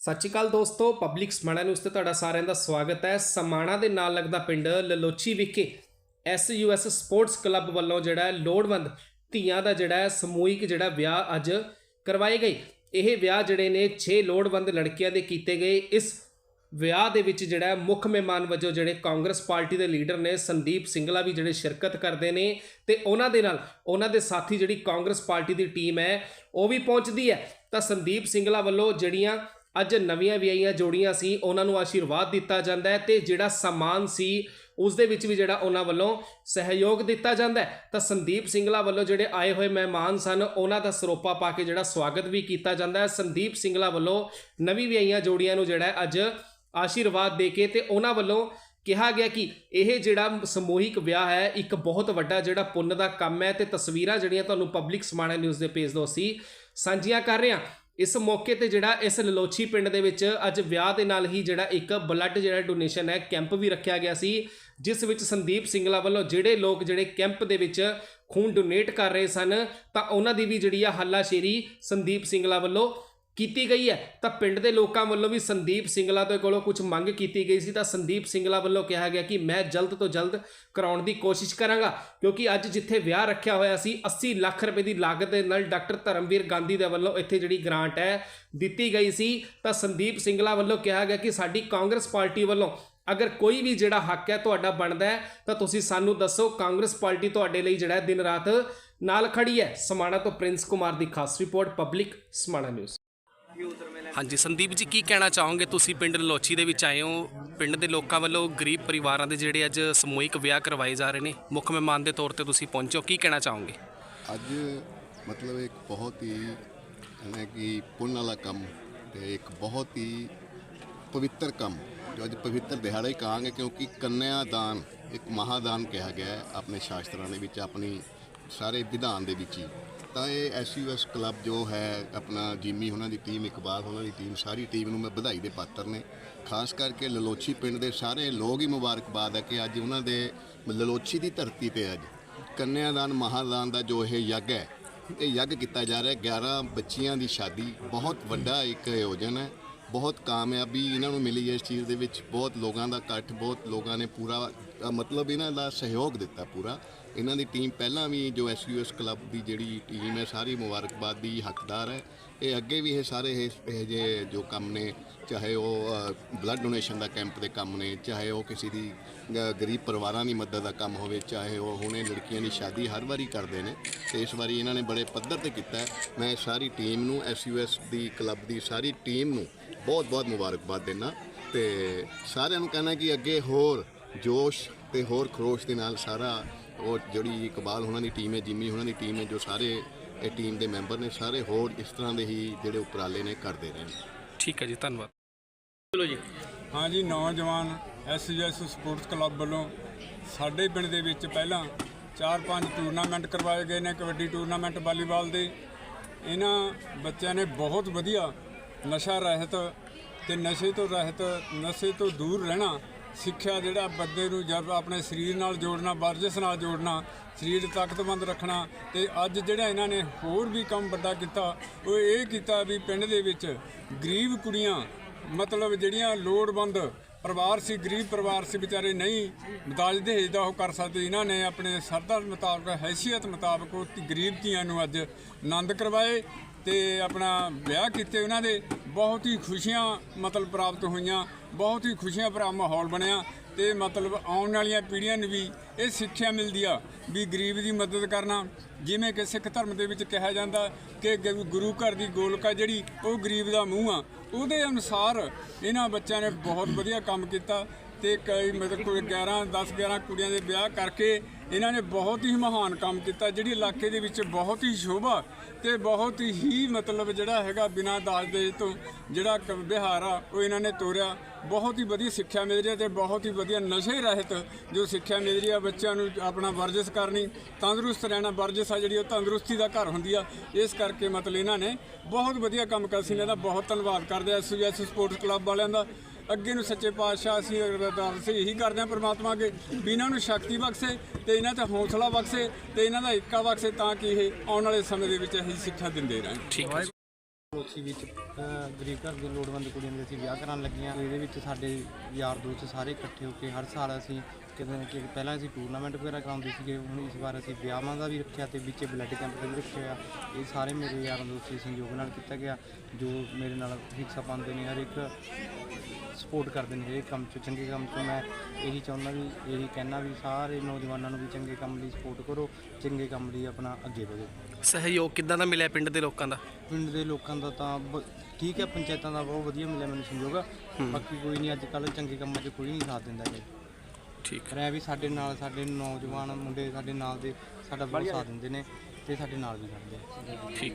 ਸਤਿ ਸ਼੍ਰੀ ਅਕਾਲ ਦੋਸਤੋ public Samana news ਤੇ ਤੁਹਾਡਾ ਸਾਰਿਆਂ ਦਾ ਸਵਾਗਤ ਹੈ। ਸਮਾਣਾ ਦੇ ਨਾਲ ਲੱਗਦਾ ਪਿੰਡ ਲਲੋਚੀ ਵਿਖੇ ਐਸਯੂਐਸ ਸਪੋਰਟਸ ਕਲੱਬ ਵੱਲੋਂ ਜਿਹੜਾ ਲੋੜਵੰਦ ਧੀਆਂ ਦਾ ਜਿਹੜਾ ਸਮੂਹਿਕ ਜਿਹੜਾ ਵਿਆਹ ਅੱਜ ਕਰਵਾਏ ਗਏ। ਇਹ ਵਿਆਹ ਜਿਹੜੇ ਨੇ 6 ਲੋੜਵੰਦ ਲੜਕੀਆਂ ਦੇ ਕੀਤੇ ਗਏ। ਇਸ ਵਿਆਹ ਦੇ ਵਿੱਚ ਜਿਹੜਾ ਮੁੱਖ ਮਹਿਮਾਨ ਵਜੋਂ ਜਿਹੜੇ ਕਾਂਗਰਸ ਪਾਰਟੀ ਦੇ ਲੀਡਰ ਨੇ ਸੰਦੀਪ ਸਿੰਗਲਾ ਵੀ ਜਿਹੜੇ ਸ਼ਿਰਕਤ ਕਰਦੇ ਨੇ ਤੇ ਉਹਨਾਂ ਦੇ ਨਾਲ ਉਹਨਾਂ ਦੇ ਸਾਥੀ ਜਿਹੜੀ ਕਾਂਗਰਸ ਪਾਰਟੀ ਦੀ ਟੀਮ ਹੈ, ਉਹ ਵੀ ਪਹੁੰਚਦੀ ਹੈ। ਤਾਂ ਸੰਦੀਪ ਸਿੰਗਲਾ ਵੱਲੋਂ ਜਿਹੜੀਆਂ ਅੱਜ ਨਵੀਆਂ ਵਿਆਹੀਆਂ ਜੋੜੀਆਂ ਸੀ, ਉਹਨਾਂ ਨੂੰ ਆਸ਼ੀਰਵਾਦ ਦਿੱਤਾ ਜਾਂਦਾ ਹੈ ਤੇ ਜਿਹੜਾ ਸਮਾਨ ਸੀ, ਉਸ ਦੇ ਵਿੱਚ ਵੀ ਜਿਹੜਾ ਉਹਨਾਂ ਵੱਲੋਂ ਸਹਿਯੋਗ ਦਿੱਤਾ ਜਾਂਦਾ ਹੈ। ਤਾਂ ਸੰਦੀਪ ਸਿੰਗਲਾ ਵੱਲੋਂ ਜਿਹੜੇ ਆਏ ਹੋਏ ਮਹਿਮਾਨ ਸਨ, ਉਹਨਾਂ ਦਾ ਸਰੋਪਾ ਪਾ ਕੇ ਜਿਹੜਾ ਸਵਾਗਤ ਵੀ ਕੀਤਾ ਜਾਂਦਾ ਹੈ। ਸੰਦੀਪ ਸਿੰਗਲਾ ਵੱਲੋਂ ਨਵੀਂ ਵਿਆਹੀਆਂ ਜੋੜੀਆਂ ਨੂੰ ਜਿਹੜਾ ਅੱਜ ਆਸ਼ੀਰਵਾਦ ਦੇ ਕੇ ਤੇ ਉਹਨਾਂ ਵੱਲੋਂ ਕਿਹਾ ਗਿਆ ਕਿ ਇਹ ਜਿਹੜਾ ਸਮੂਹਿਕ ਵਿਆਹ ਹੈ, ਇੱਕ ਬਹੁਤ ਵੱਡਾ ਜਿਹੜਾ ਪੁੰਨ ਦਾ ਕੰਮ ਹੈ ਤੇ ਤਸਵੀਰਾਂ ਜਿਹੜੀਆਂ ਤੁਹਾਨੂੰ ਪਬਲਿਕ ਸਮਾਣਾ ਨਿਊਜ਼ ਦੇ ਪੇਜ ਤੋਂ ਅਸੀਂ ਸਾਂਝੀਆਂ ਕਰ ਰਹੇ ਹਾਂ। ਇਸ ਮੌਕੇ ਤੇ ਜਿਹੜਾ ਇਸ ਲਲੋਚੀ ਪਿੰਡ ਦੇ ਵਿੱਚ ਅੱਜ ਵਿਆਹ ਦੇ ਨਾਲ ਹੀ ਜਿਹੜਾ ਇੱਕ ਬਲੱਡ ਜਿਹੜਾ ਡੋਨੇਸ਼ਨ ਹੈ ਕੈਂਪ ਵੀ ਰੱਖਿਆ ਗਿਆ ਸੀ, ਜਿਸ ਵਿੱਚ ਸੰਦੀਪ ਸਿੰਗਲਾ ਵੱਲੋਂ ਜਿਹੜੇ ਲੋਕ ਜਿਹੜੇ ਕੈਂਪ ਦੇ ਵਿੱਚ ਖੂਨ ਡੋਨੇਟ ਕਰ ਰਹੇ ਸਨ, ਤਾਂ ਉਹਨਾਂ ਦੀ ਵੀ ਜਿਹੜੀ ਆ ਹੱਲਾਸ਼ੇਰੀ ਸੰਦੀਪ ਸਿੰਗਲਾ ਵੱਲੋਂ ਕੀਤੀ ਗਈ ਹੈ। ਤਾਂ ਪਿੰਡ ਦੇ ਲੋਕਾਂ ਵੱਲੋਂ ਵੀ ਸੰਦੀਪ ਸਿੰਗਲਾ ਦੇ ਕੋਲੋਂ ਕੁਝ ਮੰਗ ਕੀਤੀ ਗਈ ਸੀ। ਤਾਂ ਸੰਦੀਪ ਸਿੰਗਲਾ ਵੱਲੋਂ ਕਿਹਾ ਗਿਆ ਕਿ ਮੈਂ ਜਲਦ ਤੋਂ ਜਲਦ ਕਰਾਉਣ ਦੀ ਕੋਸ਼ਿਸ਼ ਕਰਾਂਗਾ। ਕਿਉਂਕਿ ਅੱਜ ਜਿੱਥੇ ਵਿਆਹ ਰੱਖਿਆ ਹੋਇਆ ਸੀ 80 ਲੱਖ ਰੁਪਏ ਦੀ ਲਾਗਤ ਦੇ ਨਾਲ ਡਾਕਟਰ ਧਰਮਵੀਰ ਗਾਂਧੀ ਦੇ ਵੱਲੋਂ ਇੱਥੇ ਜਿਹੜੀ ਗ੍ਰਾਂਟ ਹੈ, ਦਿੱਤੀ ਗਈ ਸੀ। ਤਾਂ ਸੰਦੀਪ ਸਿੰਗਲਾ ਵੱਲੋਂ ਕਿਹਾ ਗਿਆ ਕਿ ਸਾਡੀ ਕਾਂਗਰਸ ਪਾਰਟੀ ਵੱਲੋਂ ਅਗਰ ਕੋਈ ਵੀ ਜਿਹੜਾ ਹੱਕ ਹੈ ਤੁਹਾਡਾ ਬਣਦਾ ਹੈ, ਤਾਂ ਤੁਸੀਂ ਸਾਨੂੰ ਦੱਸੋ, ਕਾਂਗਰਸ ਪਾਰਟੀ ਤੁਹਾਡੇ ਲਈ ਜਿਹੜਾ ਦਿਨ ਰਾਤ ਨਾਲ ਖੜੀ ਹੈ। ਸਮਾਣਾ ਤੋਂ ਪ੍ਰਿੰਸ ਕੁਮਾਰ ਦੀ ਖਾਸ ਰਿਪੋਰਟ, ਪਬਲਿਕ ਸਮਾਣਾ ਨਿਊਜ਼। ਹਾਂਜੀ, ਸੰਦੀਪ ਜੀ, ਕੀ ਕਹਿਣਾ ਚਾਹੋਗੇ? ਤੁਸੀਂ ਪਿੰਡ ਲੋਚੀ ਦੇ ਵਿੱਚ ਆਏ ਹੋ। ਪਿੰਡ ਦੇ ਲੋਕਾਂ ਵੱਲੋਂ ਗਰੀਬ ਪਰਿਵਾਰਾਂ ਦੇ ਜਿਹੜੇ ਅੱਜ ਸਮੂਹਿਕ ਵਿਆਹ ਕਰਵਾਏ ਜਾ ਰਹੇ ਨੇ, ਮੁੱਖ ਮਹਿਮਾਨ ਦੇ ਤੌਰ ਤੇ ਤੁਸੀਂ ਪਹੁੰਚੋ ਕੀ ਕਹਿਣਾ ਚਾਹੋਗੇ? ਅੱਜ ਮਤਲਬ ਇੱਕ ਬਹੁਤ ਹੀ ਹੈ ਕਿ ਪੁੰਨ ਵਾਲਾ ਕੰਮ ਤੇ ਇੱਕ ਬਹੁਤ ਹੀ ਪਵਿੱਤਰ ਕੰਮ, ਜੋ ਅੱਜ ਪਵਿੱਤਰ ਦਿਹਾੜਾ ਹੀ ਕਹਾਂਗੇ, ਕਿਉਂਕਿ ਕੰਨਿਆ ਦਾਨ ਇੱਕ ਮਹਾਦਾਨ ਕਿਹਾ ਗਿਆ ਹੈ, ਆਪਣੇ ਸ਼ਾਸਤਰਾਂ ਦੇ ਵਿੱਚ, ਆਪਣੀ ਸਾਰੇ ਵਿਧਾਨ ਦੇ ਵਿੱਚ ਹੀ। ਤਾਂ ਇਹ ਐਸਯੂਐਸ ਕਲੱਬ ਜੋ ਹੈ, ਆਪਣਾ ਜਿਮੀ ਉਹਨਾਂ ਦੀ ਟੀਮ ਇਕਬਾਲ ਉਹਨਾਂ ਦੀ ਟੀਮ ਸਾਰੀ ਟੀਮ ਨੂੰ ਮੈਂ ਵਧਾਈ ਦੇ ਪਾਤਰ ਨੇ। ਖਾਸ ਕਰਕੇ ਲਲੋਚੀ ਪਿੰਡ ਦੇ ਸਾਰੇ ਲੋਕ ਹੀ ਮੁਬਾਰਕਬਾਦ ਹੈ ਕਿ ਅੱਜ ਉਹਨਾਂ ਦੇ ਲਲੋਚੀ ਦੀ ਧਰਤੀ ਤੇ ਅੱਜ ਕੰਨਿਆਦਾਨ, ਮਹਾਦਾਨ ਦਾ ਜੋ ਇਹ ਯੱਗ ਹੈ, ਇਹ ਯੱਗ ਕੀਤਾ ਜਾ ਰਿਹਾ। ਹੈ 11 ਬੱਚੀਆਂ ਦੀ ਸ਼ਾਦੀ, ਬਹੁਤ ਵੱਡਾ ਇੱਕ ਆਯੋਜਨ ਹੈ, ਬਹੁਤ ਕਾਮਯਾਬੀ ਇਹਨਾਂ ਨੂੰ ਮਿਲੀ ਹੈ ਇਸ ਚੀਜ਼ ਦੇ ਵਿੱਚ। ਬਹੁਤ ਲੋਕਾਂ ਦਾ ਇਕੱਠ, ਬਹੁਤ ਲੋਕਾਂ ਨੇ ਪੂਰਾ, ਮਤਲਬ ਇਹਨਾਂ ਦਾ ਸਹਿਯੋਗ ਦਿੱਤਾ ਪੂਰਾ। ਇਹਨਾਂ ਦੀ ਟੀਮ ਪਹਿਲਾਂ ਵੀ ਜੋ ਐਸਯੂਐਸ ਕਲੱਬ ਦੀ ਜਿਹੜੀ ਟੀਮ ਹੈ, ਸਾਰੀ ਮੁਬਾਰਕਬਾਦ ਦੀ ਹੱਕਦਾਰ ਹੈ। ਇਹ ਅੱਗੇ ਵੀ ਇਹ ਸਾਰੇ ਇਹ ਇਹ ਜੇ ਜੋ ਕੰਮ ਨੇ, ਚਾਹੇ ਉਹ ਬਲੱਡ ਡੋਨੇਸ਼ਨ ਦਾ ਕੈਂਪ ਦੇ ਕੰਮ ਨੇ, ਚਾਹੇ ਉਹ ਕਿਸੇ ਦੀ ਗਰੀਬ ਪਰਿਵਾਰਾਂ ਦੀ ਮਦਦ ਦਾ ਕੰਮ ਹੋਵੇ, ਚਾਹੇ ਉਹ ਹੁਣੇ ਲੜਕੀਆਂ ਦੀ ਸ਼ਾਦੀ ਹਰ ਵਾਰੀ ਕਰਦੇ ਨੇ, ਤੇ ਇਸ ਵਾਰੀ ਇਹਨਾਂ ਨੇ ਬੜੇ ਪੱਧਰ ਤੇ ਕੀਤਾ ਮੈਂ ਸਾਰੀ ਟੀਮ ਨੂੰ ਐਸਯੂਐਸ ਦੀ ਕਲੱਬ ਦੀ ਸਾਰੀ ਟੀਮ ਨੂੰ ਬਹੁਤ ਬਹੁਤ ਮੁਬਾਰਕਬਾਦ ਦਿੰਦਾ। ਤੇ ਸਾਰਿਆਂ ਨੂੰ ਕਹਿਣਾ ਕਿ ਅੱਗੇ ਹੋਰ ਜੋਸ਼ ਤੇ ਹੋਰ ਖਰੋਸ਼ ਦੇ ਨਾਲ ਸਾਰਾ ਉਹ ਜਿਹੜੀ ਇਕਬਾਲ ਉਹਨਾਂ ਦੀ ਟੀਮ ਹੈ ਜਿੰਮੀ ਉਹਨਾਂ ਦੀ ਟੀਮ ਹੈ ਜੋ ਸਾਰੇ ਇਹ ਟੀਮ ਦੇ ਮੈਂਬਰ ਨੇ ਸਾਰੇ ਹੋਰ ਇਸ ਤਰ੍ਹਾਂ ਦੇ ਹੀ ਜਿਹੜੇ ਉਪਰਾਲੇ ਨੇ ਕਰਦੇ ਰਹਿਣ ਠੀਕ ਹੈ ਜੀ ਧੰਨਵਾਦ। ਚਲੋ ਜੀ। ਹਾਂਜੀ ਨੌਜਵਾਨ ਐਸਜੀਐਸ ਸਪੋਰਟਸ ਕਲੱਬ ਵੱਲੋਂ ਸਾਡੇ ਪਿੰਡ ਦੇ ਵਿੱਚ ਪਹਿਲਾਂ 4-5 ਟੂਰਨਾਮੈਂਟ ਕਰਵਾਏ ਗਏ ਨੇ ਕਬੱਡੀ ਟੂਰਨਾਮੈਂਟ ਵਾਲੀਬਾਲ ਦੇ। ਇਹਨਾਂ ਬੱਚਿਆਂ ਨੇ ਬਹੁਤ ਵਧੀਆ ਨਸ਼ਾ ਰਹਿਤ ਤੇ ਨਸ਼ੇ ਤੋਂ ਰਹਿਤ ਨਸ਼ੇ ਤੋਂ ਦੂਰ ਰਹਿਣਾ ਸਿੱਖਿਆ ਜਿਹੜਾ ਬੰਦੇ ਨੂੰ ਜਦ ਆਪਣੇ ਸਰੀਰ ਨਾਲ ਜੋੜਨਾ, ਵਰਜਿਸ਼ ਨਾਲ ਜੋੜਨਾ, ਸਰੀਰ ਤਾਕਤਵੰਦ ਰੱਖਣਾ ਤੇ ਅੱਜ ਜਿਹੜਾ ਇਹਨਾਂ ਨੇ ਹੋਰ ਵੀ ਕੰਮ ਵੱਡਾ ਕੀਤਾ, ਉਹ ਇਹ ਕੀਤਾ ਵੀ ਪਿੰਡ ਦੇ ਵਿੱਚ ਗਰੀਬ ਕੁੜੀਆਂ, ਮਤਲਬ ਜਿਹੜੀਆਂ ਲੋੜਵੰਦ ਪਰਿਵਾਰ ਸੀ, ਗਰੀਬ ਪਰਿਵਾਰ ਸੀ, ਵਿਚਾਰੇ ਨਹੀਂ ਦਾਜ ਦਹੇਜ ਦਾ ਉਹ ਕਰ ਸਕਦੇ। ਇਹਨਾਂ ਨੇ ਆਪਣੇ ਸਰਦਾ ਮੁਤਾਬਕ, ਹੈਸੀਅਤ ਮੁਤਾਬਕ ਉਹ ਗਰੀਬ ਧੀਆਂ ਨੂੰ ਅੱਜ ਆਨੰਦ ਕਰਵਾਏ ਤੇ ਆਪਣਾ ਵਿਆਹ ਕੀਤੇ ਉਹਨਾਂ ਦੇ। ਬਹੁਤ ਹੀ ਖੁਸ਼ੀਆਂ ਮਤਲਬ ਪ੍ਰਾਪਤ ਹੋਈਆਂ, ਬਹੁਤ ਹੀ ਖੁਸ਼ੀਆਂ ਭਰਾ ਮਾਹੌਲ ਬਣਿਆ ਤੇ ਮਤਲਬ ਆਉਣ ਵਾਲੀਆਂ ਪੀੜ੍ਹੀਆਂ ਨੂੰ ਵੀ ਇਹ ਸਿੱਖਿਆ ਮਿਲਦੀ ਆ ਵੀ ਗਰੀਬ ਦੀ ਮਦਦ ਕਰਨਾ। ਜਿਵੇਂ ਕਿ ਸਿੱਖ ਧਰਮ ਦੇ ਵਿੱਚ ਕਿਹਾ ਜਾਂਦਾ ਕਿ ਗੁਰੂ- ਗੁਰੂ ਘਰ ਦੀ ਗੋਲਕਾ ਜਿਹੜੀ ਉਹ ਗਰੀਬ ਦਾ ਮੂੰਹ ਆ ਉਹਦੇ ਅਨੁਸਾਰ ਇਹਨਾਂ ਬੱਚਿਆਂ ਨੇ ਬਹੁਤ ਵਧੀਆ ਕੰਮ ਕੀਤਾ। ਤੇ ਕਈ ਮਤਲਬ ਕੋਈ 11 10 11 ਕੁੜੀਆਂ ਦੇ ਵਿਆਹ ਕਰਕੇ ਇਹਨਾਂ ਨੇ ਬਹੁਤ ਹੀ ਮਹਾਨ ਕੰਮ ਕੀਤਾ, ਜਿਹੜੀ ਇਲਾਕੇ ਦੇ ਵਿੱਚ ਬਹੁਤ ਹੀ ਸ਼ੋਭਾ ਤੇ ਬਹੁਤ ਹੀ ਮਤਲਬ ਜਿਹੜਾ ਹੈਗਾ ਬਿਨਾਂ ਦਾਜ ਦੇ ਤੋਂ ਜਿਹੜਾ ਕ- ਵਿਹਾਰ ਆ, ਉਹ ਇਹਨਾਂ ਨੇ ਤੋਰਿਆ। ਬਹੁਤ ਹੀ ਵਧੀਆ ਸਿੱਖਿਆ ਮਿਲ ਰਹੀ ਹੈ ਤੇ ਬਹੁਤ ਹੀ ਵਧੀਆ ਨਸ਼ੇ ਰਹਿਤ ਜੋ ਸਿੱਖਿਆ ਮਿਲ ਰਹੀ ਹੈ ਬੱਚਿਆਂ ਨੂੰ ਆਪਣਾ ਵਰਜਿਸ਼ ਕਰਨੀ, ਤੰਦਰੁਸਤ ਰਹਿਣਾ, ਵਰਜਿਸ਼ ਆ ਜਿਹੜੀ ਉਹ ਤੰਦਰੁਸਤੀ ਦਾ ਘਰ ਹੁੰਦੀ ਆ, ਇਸ ਕਰਕੇ ਮਤਲਬ ਇਹਨਾਂ ਨੇ ਬਹੁਤ ਵਧੀਆ ਕੰਮ ਕਰ ਸੀ ਇਹਨਾਂ ਦਾ ਬਹੁਤ ਧੰਨਵਾਦ ਕਰਦੇ ਆ ਐਸਜੀਐਸ ਸਪੋਰਟਸ ਕਲੱਬ ਵਾਲਿਆਂ ਦਾ। ਅੱਗੇ ਨੂੰ ਸੱਚੇ ਪਾਤਸ਼ਾਹ ਅਸੀਂ ਅਰਦਾਸ ਇਹੀ ਕਰਦੇ ਹਾਂ ਪ੍ਰਮਾਤਮਾ ਅੱਗੇ ਵੀ ਇਹਨਾਂ ਨੂੰ ਸ਼ਕਤੀ ਬਖਸ਼ੇ ਤੇ ਇਹਨਾਂ ਤੇ ਹੌਸਲਾ ਬਖਸ਼ੇ ਤੇ ਇਹਨਾਂ ਦਾ ਇੱਕਾ ਬਖਸ਼ੇ ਤਾਂ ਕਿ ਇਹ ਆਉਣ ਵਾਲੇ ਸਮੇਂ ਦੇ ਵਿੱਚ ਇਹੀ ਸਿੱਖਿਆ ਦਿੰਦੇ ਰਹਿਣ ਠੀਕ ਹੈ। ਲੋਚੀ ਵਿੱਚ ਗਰੀਬ ਘਰ ਦੇ ਲੋੜਵੰਦ ਕੁੜੀਆਂ ਦੇ ਅਸੀਂ ਵਿਆਹ ਕਰਾਉਣ ਲੱਗੀਆਂ ਇਹਦੇ ਵਿੱਚ ਸਾਡੇ ਯਾਰ ਦੋਸਤ ਸਾਰੇ ਇਕੱਠੇ ਹੋ ਕੇ ਹਰ ਸਾਲ ਅਸੀਂ ਕਿਤੇ ਨਾ ਕਿਤੇ ਪਹਿਲਾਂ ਅਸੀਂ ਟੂਰਨਾਮੈਂਟ ਵਗੈਰਾ ਕਰਾਉਂਦੇ ਸੀਗੇ ਹੁਣ ਇਸ ਵਾਰ ਅਸੀਂ ਵਿਆਹਾਂ ਦਾ ਵੀ ਰੱਖਿਆ ਤੇ ਵਿੱਚ ਬਲੱਡ ਕੈਂਪ ਦਾ ਵੀ ਰੱਖਿਆ ਇਹ ਸਾਰੇ ਮੇਰੇ ਯਾਰਾਂ ਦੋਸਤ ਦੇ ਸੰਯੋਗ ਨਾਲ ਕੀਤਾ ਗਿਆ ਜੋ ਮੇਰੇ ਨਾਲ ਹਿੱਸਾ ਪਾਉਂਦੇ ਨੇ ਹਰ ਇੱਕ ਸਪੋਰਟ ਕਰਦੇ ਨੇ ਇਹ ਕੰਮ 'ਚ ਚੰਗੇ ਕੰਮ 'ਚ। ਮੈਂ ਇਹੀ ਚਾਹੁੰਦਾ ਵੀ ਇਹੀ ਕਹਿਣਾ ਵੀ ਸਾਰੇ ਨੌਜਵਾਨਾਂ ਨੂੰ ਵੀ ਚੰਗੇ ਕੰਮ ਲਈ ਸਪੋਰਟ ਕਰੋ ਚੰਗੇ ਕੰਮ ਲਈ ਆਪਣਾ ਅੱਗੇ ਵਧੋ। ਸਹਿਯੋਗ ਕਿੱਦਾਂ ਦਾ ਮਿਲਿਆ ਪਿੰਡ ਦੇ ਲੋਕਾਂ ਦਾ? ਪਿੰਡ ਦੇ ਲੋਕਾਂ ਦਾ ਤਾਂ ਬ- ਠੀਕ ਹੈ ਪੰਚਾਇਤਾਂ ਦਾ ਬਹੁਤ ਵਧੀਆ ਮਿਲਿਆ ਮੈਨੂੰ ਸੰਯੋਗ ਬਾਕੀ ਕੋਈ ਨਹੀਂ ਅੱਜ ਕੱਲ੍ਹ ਚੰਗੇ ਕੰਮਾਂ 'ਚ ਕੋਈ ਨਹੀਂ ਸਾਥ ਦਿੰਦਾ ਹੈ ਠੀਕ ਪਰ ਇਹ ਵੀ ਸਾਡੇ ਨਾਲ ਸਾਡੇ ਨੌਜਵਾਨ ਮੁੰਡੇ ਸਾਡੇ ਨਾਲ ਦੇ ਸਾਡਾ ਬਹੁਤ ਸਾਥ ਦਿੰਦੇ ਨੇ ਤੇ ਸਾਡੇ ਨਾਲ ਵੀ ਖੜਦੇ ਆ ਠੀਕ